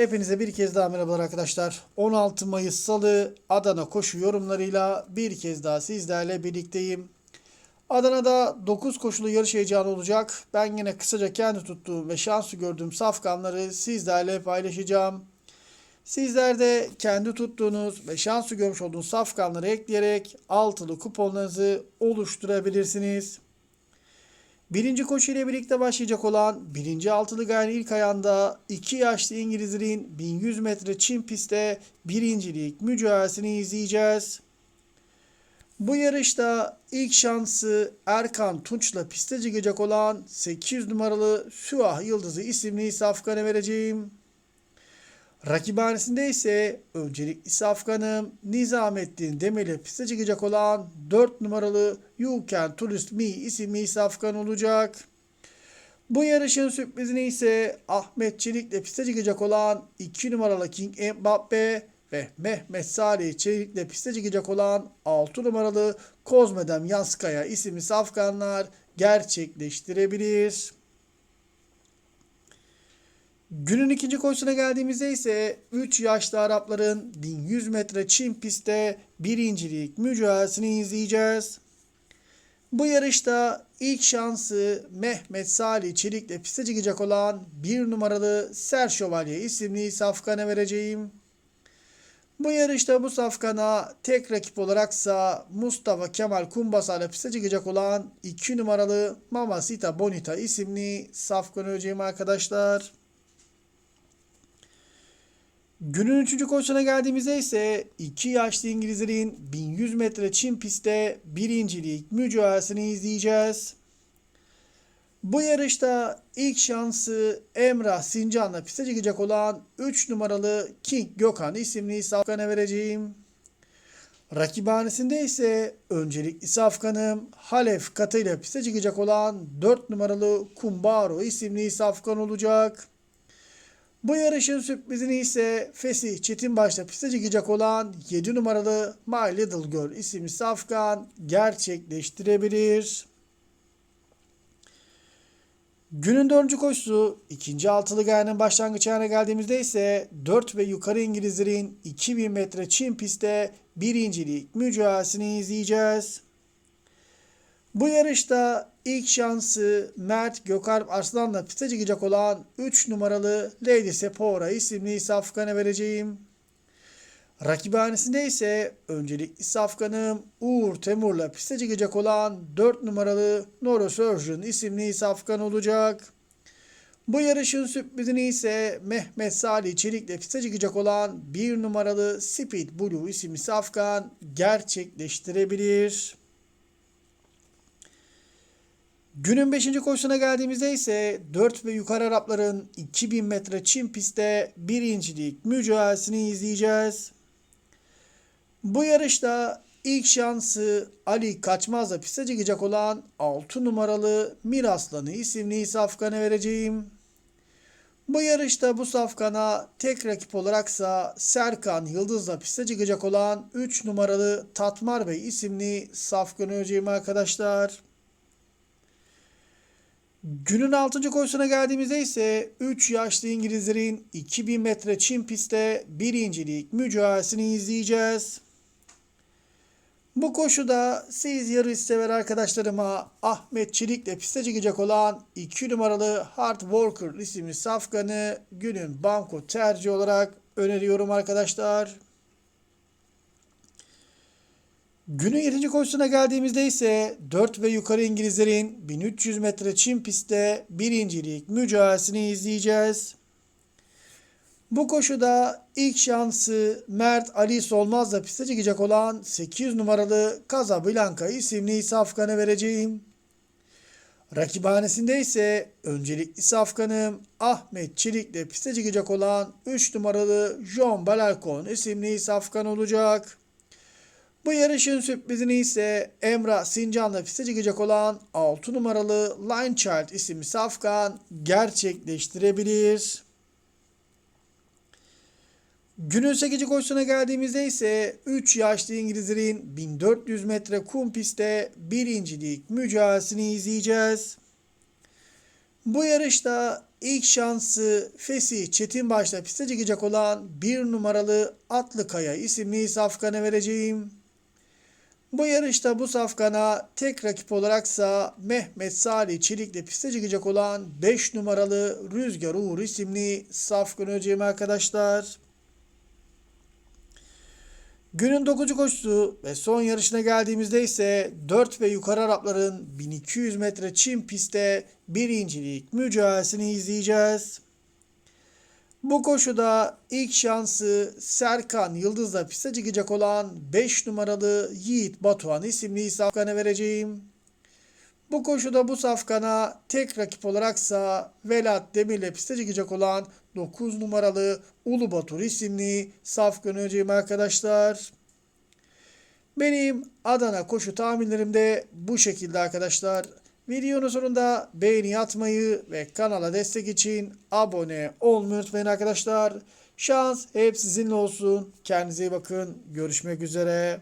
Hepinize bir kez daha merhabalar arkadaşlar. 16 Mayıs Salı Adana koşu yorumlarıyla bir kez daha sizlerle birlikteyim. Adana'da 9 koşulu yarış heyecanı olacak. Ben yine kısaca kendi tuttuğum ve şansı gördüğüm safkanları sizlerle paylaşacağım. Sizler de kendi tuttuğunuz ve şansı görmüş olduğunuz safkanları ekleyerek altılı kuponlarınızı oluşturabilirsiniz. Birinci koşu ile birlikte başlayacak olan birinci altılı gayenin ilk ayağında iki yaşlı İngilizlerin 1100 metre çim pistte birincilik mücadelesini izleyeceğiz. Bu yarışta ilk şansı Erkan Tunç'la piste çıkacak olan 800 numaralı Süah Yıldızı isimli safkanı vereceğim. Rakibhanesinde ise öncelikli safkanım Nizamettin Demir'le piste çıkacak olan 4 numaralı You Can Tourist Me isimli safkan olacak. Bu yarışın sürprizini ise Ahmet Çelik'le piste çıkacak olan 2 numaralı King Mbappe ve Mehmet Salih Çelik'le piste çıkacak olan 6 numaralı Kozmedem Yanskaya isimli safkanlar gerçekleştirebilir. Günün ikinci koşusuna geldiğimizde ise 3 yaşlı Arapların 1100 metre çim pistte birincilik mücadelesini izleyeceğiz. Bu yarışta ilk şansı Mehmet Salih Çelik'le piste çıkacak olan 1 numaralı Ser Şövalye isimli safkana vereceğim. Bu yarışta bu safkana tek rakip olaraksa Mustafa Kemal Kumbasar'la piste çıkacak olan 2 numaralı Mamacita Bonita isimli safkanı vereceğim arkadaşlar. Günün üçüncü koşusuna geldiğimizde ise iki yaşlı İngilizlerin 1100 metre çim pistte birincilik mücadelesini izleyeceğiz. Bu yarışta ilk şansı Emrah Sincan'la piste çıkacak olan 3 numaralı King Gökhan isimli safkana vereceğim. Rakibhanesinde ise öncelikli safkanım Halef katıyla piste çıkacak olan 4 numaralı Kumbaro isimli safkan olacak. Bu yarışın sürprizini ise Fesih Çetinbaş'la piste çıkacak olan 7 numaralı My Little Girl isimli safkan gerçekleştirebilir. Günün dördüncü koşusu ikinci altılı gayenin başlangıç ayağına geldiğimizde ise 4 ve yukarı İngilizlerin 2000 metre çim pistte birincilik mücadelesini izleyeceğiz. Bu yarışta ilk şansı Mert Gökalp Arslan'la piste çıkacak olan 3 numaralı Lady Sepora isimli safkanı vereceğim. Rakibhanesinde ise öncelikli safkanım Uğur Temur'la piste çıkacak olan 4 numaralı Neurosurgeon isimli safkan olacak. Bu yarışın sürprizini ise Mehmet Salih Çelik'le piste çıkacak olan 1 numaralı Speed Blue isimli safkan gerçekleştirebilir. Günün 5. koşusuna geldiğimizde ise 4 ve yukarı Arapların 2000 metre çim pistte birincilik mücadelesini izleyeceğiz. Bu yarışta ilk şansı Ali Kaçmaz'la piste çıkacak olan 6 numaralı Miraslanı isimli safkanı vereceğim. Bu yarışta bu safkana tek rakip olaraksa Serkan Yıldız'la piste çıkacak olan 3 numaralı Tatmar Bey isimli safkanı vereceğim arkadaşlar. Günün 6. koşusuna geldiğimizde ise 3 yaşlı İngilizlerin 2000 metre çim pistte birincilik mücadelesini izleyeceğiz. Bu koşuda siz yarış sever arkadaşlarıma Ahmet Çelik'le piste çıkacak olan 2 numaralı Hard Worker isimli safkanı günün banko tercih olarak öneriyorum arkadaşlar. Günün 7. koşusuna geldiğimizde ise 4 ve yukarı İngilizlerin 1300 metre çim pistte birincilik mücadelesini izleyeceğiz. Bu koşuda ilk şansı Mert Ali Solmaz'la piste çıkacak olan 800 numaralı Casablanca isimli safkanı vereceğim. Rakibhanesinde ise öncelikli safkanım Ahmet Çelik'le piste çıkacak olan 3 numaralı John Balalkon isimli safkan olacak. Bu yarışın sürprizini ise Emrah Sincan'la piste çıkacak olan 6 numaralı Line Child isimli safkan gerçekleştirebilir. Günün 8. koşusuna geldiğimizde ise 3 yaşlı İngilizlerin 1400 metre kum pistte birincilik mücadelesini izleyeceğiz. Bu yarışta ilk şansı Fesih Çetin başta piste çıkacak olan bir numaralı Atlıkaya isimli safkana vereceğim. Bu yarışta bu safkana tek rakip olaraksa Mehmet Salih Çelik'le piste çıkacak olan 5 numaralı Rüzgar Uğur isimli safkan öleceğim arkadaşlar. Günün 9. koşusu ve son yarışına geldiğimizde ise 4 ve yukarı Arapların 1200 metre çim pistte birincilik mücadelesini izleyeceğiz. Bu koşuda ilk şansı Serkan Yıldız'la piste çıkacak olan 5 numaralı Yiğit Batuhan isimli safkana vereceğim. Bu koşuda bu safkana tek rakip olaraksa Velat Demir'le piste çıkacak olan 9 numaralı Ulu Batur isimli safkan öleceğim arkadaşlar. Benim Adana koşu tahminlerim de bu şekilde arkadaşlar. Videonun sonunda beğeni atmayı ve kanala destek için abone olmayı unutmayın arkadaşlar. Şans hep sizinle olsun. Kendinize iyi bakın. Görüşmek üzere.